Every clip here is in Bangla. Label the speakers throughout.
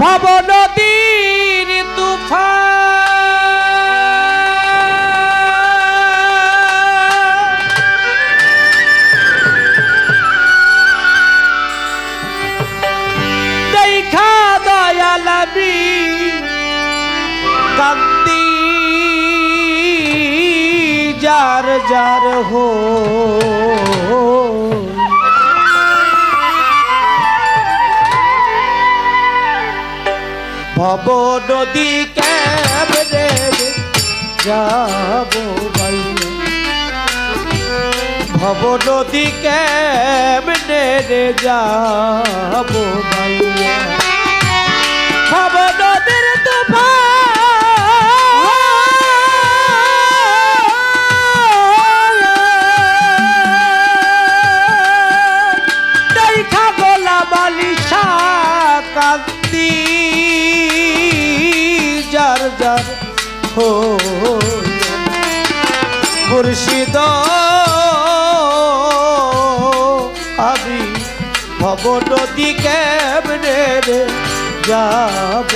Speaker 1: ভব নদীর তুফান। দেখা দয়ালামি কান্দি যার যার হো নদী কেমনে যাব ভাই? ভব নদী কেমনে যাব ভাইয়া মুর্শিদ আমি ভব নদী কেমনে যাব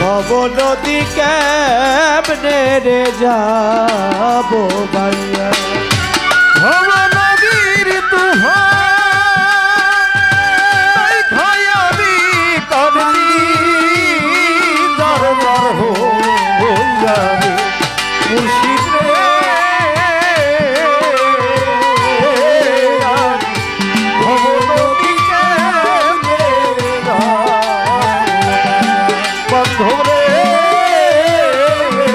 Speaker 1: ভব নদী কেমনে যাব ভাইয়া?
Speaker 2: ভব বন্ধু রে আমি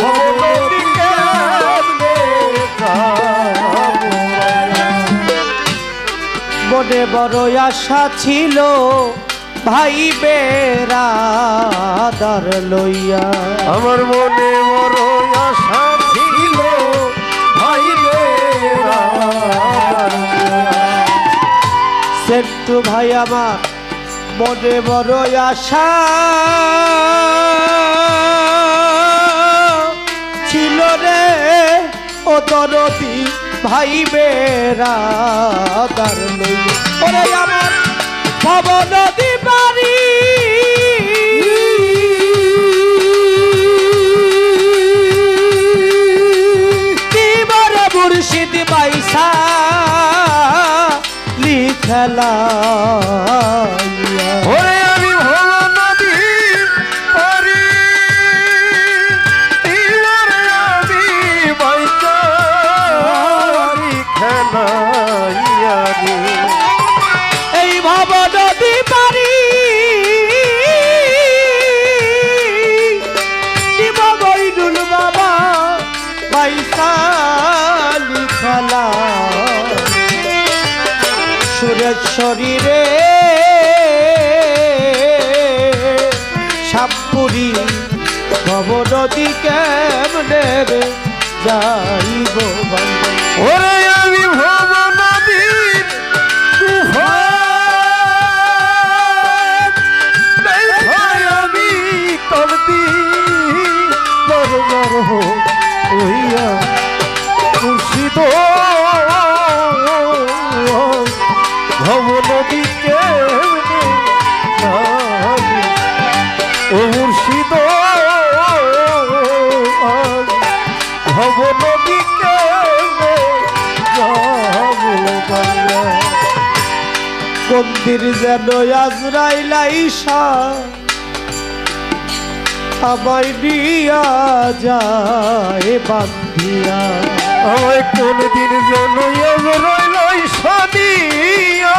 Speaker 2: ভব নদী কেমনে যাব
Speaker 1: মনে বড় আশা ছিল ভাই বেড়াদার লইয়া।
Speaker 2: আমার মনে বড় আশা ছিল ভাই বেড়া।
Speaker 1: সেন্টু ভাই আমার মনে বড় আশা ছিল রে ও দরদি ভাই বেড়াদার লইয়া ওরে আমার ভব নদী বাড়ি দিবার মুর্শিদ সুরেশ্বরী রে সাপুরি ভব দিকে যাইব
Speaker 2: ওরে আমি ভব ও মুর্শিদ ভব নদী কেমনে যাব বাংলা।
Speaker 1: মন্দির যেন আজরাইলাইসা আমায় নিয়া যায় বান্ধিয়া।
Speaker 2: আমায় কোন দিন যেন রইল সদিয়া